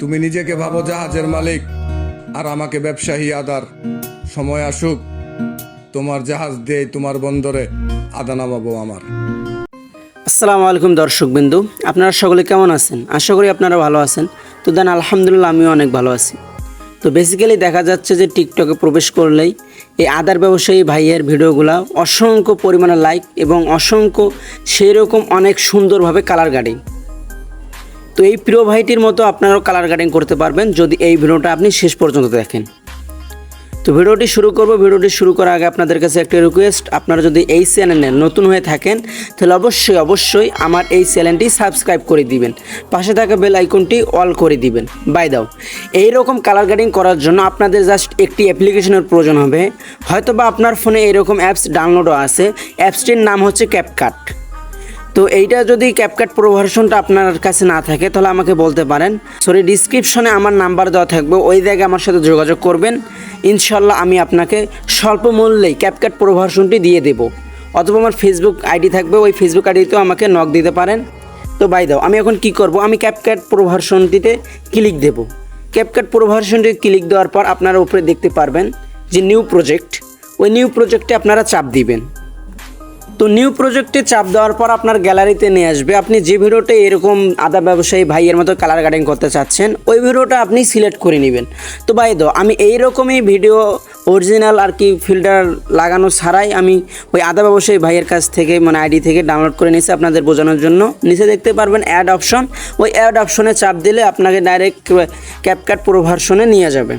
তুমি নিজেকে ভাবো জাহাজের মালিক, আর আমাকে ব্যবসায়ী আদার। সময় আসুক, তোমার জাহাজ দিয়ে তোমার বন্দরে আদা নামাবো আমার। আসসালামু আলাইকুম দর্শক দর্শকবিন্দু, আপনারা সকলে কেমন আছেন? আশা করি আপনারা ভালো আছেন। তো দেন আলহামদুলিল্লাহ আমিও অনেক ভালো আছি। তো বেসিক্যালি দেখা যাচ্ছে যে টিকটকে প্রবেশ করলেই এই আদার ব্যবসায়ী ভাইয়ের ভিডিওগুলো অসংখ্য পরিমাণে লাইক এবং অসংখ্য সেই রকম অনেক সুন্দরভাবে কালার গার্ডিং তো এই প্রিয় ভাইটির মতো আপনারাও কালার গার্ডিং করতে পারবেন যদি এই ভিডিওটা আপনি শেষ পর্যন্ত দেখেন। তো ভিডিওটি শুরু করব। ভিডিওটি শুরু করার আগে আপনাদের কাছে একটা রিকোয়েস্ট আপনারা যদি এই চ্যানেলে নতুন হয়ে থাকেন, তাহলে অবশ্যই অবশ্যই আমার এই চ্যানেলটি সাবস্ক্রাইব করে দিবেন। পাশে থাকা বেল আইকনটি অল করে দিবেন। বাই দাও এই রকম কালার গ্রেডিং করার জন্য আপনাদের জাস্ট একটি অ্যাপ্লিকেশনের প্রয়োজন হবে। হয়তো বা আপনার ফোনে এরকম অ্যাপস ডাউনলোডও আছে। অ্যাপসটির নাম হচ্ছে ক্যাপকাট তো এইটা যদি ক্যাপকাট প্রো ভার্সনটা আপনার কাছে না থাকে, তাহলে আমাকে বলতে পারেন। সরি ডিসক্রিপশনে আমার নাম্বার দেওয়া থাকবে, ওই জায়গায় আমার সাথে যোগাযোগ করবেন। ইনশাল্লাহ আমি আপনাকে স্বল্প মূল্যেই ক্যাপকাট প্রো ভার্সনটি দিয়ে দেবো। অথবা আমার ফেসবুক আইডি থাকবে, ওই ফেসবুক আইডিতেও আমাকে নক দিতে পারেন। তো বাই দাও আমি এখন কি করব? আমি ক্যাপকাট প্রো ভার্সনটিতে ক্লিক দেবো। ক্যাপকাট প্রো ভার্সনটি ক্লিক দেওয়ার পর আপনারা উপরে দেখতে পারবেন যে নিউ প্রজেক্ট ওই নিউ প্রজেক্টে আপনারা চাপ দিবেন। তো নিউ প্রজেক্টে চাপ দেওয়ার পর আপনার গ্যালারিতে নিয়ে আসবে। আপনি যে ভিডিওটা এরকম আদা ব্যবসায়ী ভাইয়ের মতো কালার গার্ডিং করতে চাচ্ছেন, ওই ভিডিওটা আপনি সিলেক্ট করে নেবেন। তো বাই দো আমি এই রকমই ভিডিও অরিজিনাল আর কি ফিল্টার লাগানো ছাড়াই আমি ওই আদা ব্যবসায়ী ভাইয়ের কাছ থেকে মানে আইডি থেকে ডাউনলোড করে নিয়েছি আপনাদের বোঝানোর জন্য। নিচে দেখতে পারবেন অ্যাড অপশন ওই অ্যাড অপশনে চাপ দিলে আপনাকে ডাইরেক্ট ক্যাপকাট প্রো ভার্সনে নিয়ে যাবে।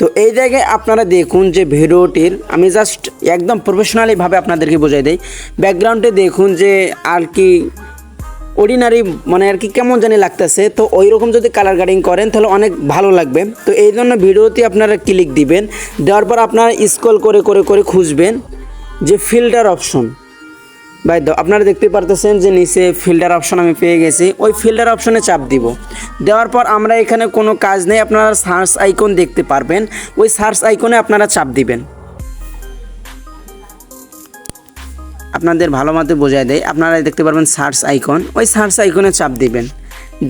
তো এই জায়গায় আপনারা দেখুন যে ভিডিওটির, আমি জাস্ট একদম প্রফেশনালিভাবে আপনাদেরকে বোঝাই দিই। ব্যাকগ্রাউন্ডে দেখুন যে আর কি অর্ডিনারি মানে আর কি কেমন জানি লাগতেছে। তো ওই রকম যদি কালার গার্ডিং করেন তাহলে অনেক ভালো লাগবে। তো এই জন্য ভিডিওতে আপনারা ক্লিক দিবেন। দেওয়ার পর আপনারা স্ক্রল করে করে করে খুঁজবেন যে ফিল্টার অপশন বাই দাও আপনারা দেখতে পারতেছেন যে নিচে ফিল্টার অপশন আমি পেয়ে গেছি। ওই ফিল্টার অপশনে চাপ দিব। দেওয়ার পর আমরা এখানে কোনো কাজ নেই, আপনারা সার্চ আইকন দেখতে পারবেন। ওই সার্চ আইকনে আপনারা চাপ দিবেন। আপনাদের ভালো মতো বোঝায় দেয়। আপনারা দেখতে পারবেন সার্চ আইকন ওই সার্চ আইকনে চাপ দিবেন।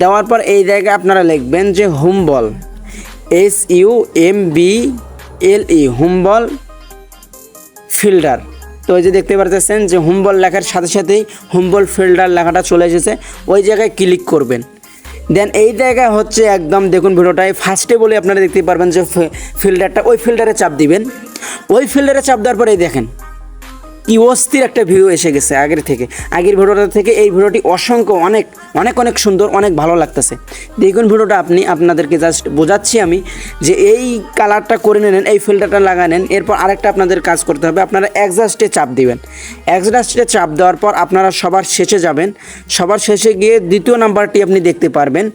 দেওয়ার পর এই জায়গায় আপনারা লিখবেন যে home ball S U M B L E home ball filter তো ওই যে দেখতে পারতেছেন যে হোমবল লেখার সাথে সাথেই হোমবল ফিল্ডার লেখাটা চলে এসেছে। ওই জায়গায় ক্লিক করবেন। দেন এই জায়গায় হচ্ছে একদম দেখুন ভিডিওটায় ফার্স্টে বলে আপনারা দেখতে পারবেন যে ফিল্ডারটা ওই ফিল্ডারে চাপ দিবেন। ওই ফিল্ডারে চাপ দেওয়ার পরেই দেখেন কি অস্থির একটা ভিউ এসে গেছে আগের থেকে। আগের ভিডিওটা থেকে এই ভিডিওটি অসংখ্য, অনেক অনেক অনেক সুন্দর, অনেক ভালো লাগতেছে। দেখুন ভিডিওটা আপনি, আপনাদেরকে জাস্ট বোঝাচ্ছি আমি যে এই কালারটা করে নেন, এই ফিল্টারটা লাগানেন এরপর আরেকটা আপনাদের কাজ করতে হবে। আপনারা একজাস্টে চাপ দিবেন। একজাস্টে চাপ দেওয়ার পর আপনারা সবার শেষে যাবেন। সবার শেষে গিয়ে দ্বিতীয় নাম্বারটি আপনি দেখতে পারবেন।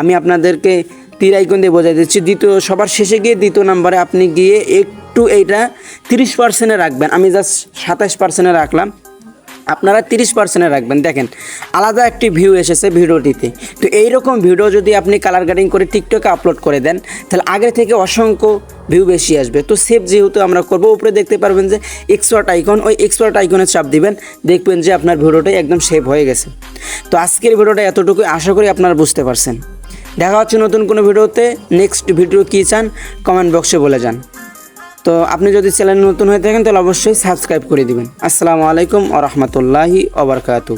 আমি আপনাদেরকে তীর আইকন দিয়ে বোঝাই দিচ্ছি। দ্বিতীয়, সবার শেষে গিয়ে দ্বিতীয় নাম্বারে আপনি গিয়ে একটু এইটা তিরিশ পার্সেন্টে রাখবেন। আমি জাস্ট সাতাশ পার্সেন্টে রাখলাম। আপনারা তিরিশ পার্সেন্টে রাখবেন। দেখেন, আলাদা একটি ভিউ এসেছে ভিডিওটিতে। তো এইরকম ভিডিও যদি আপনি কালার গার্ডিং করে টিকটকে আপলোড করে দেন, তাহলে আগে থেকে অসংখ্য ভিউ বেশি আসবে। তো সেভ যেহেতু আমরা করব, উপরে দেখতে পারবেন যে এক্সপার্ট আইকন ওই এক্সপার্ট আইকনে চাপ দিবেন। দেখবেন যে আপনার ভিডিওটাই একদম সেভ হয়ে গেছে। তো আজকের ভিডিওটা এতটুকু আশা করি আপনারা বুঝতে পারছেন। দেখা হচ্ছে নতুন কোনো ভিডিওতে। নেক্সট ভিডিও কী চান কমেন্ট বক্সে বলে যান। তো আপনি যদি চ্যানেল নতুন হয়ে থাকেন, তাহলে অবশ্যই সাবস্ক্রাইব করে দেবেন। আসসালামু আলাইকুম আ রহমতুল্লাহি ওবরকাতু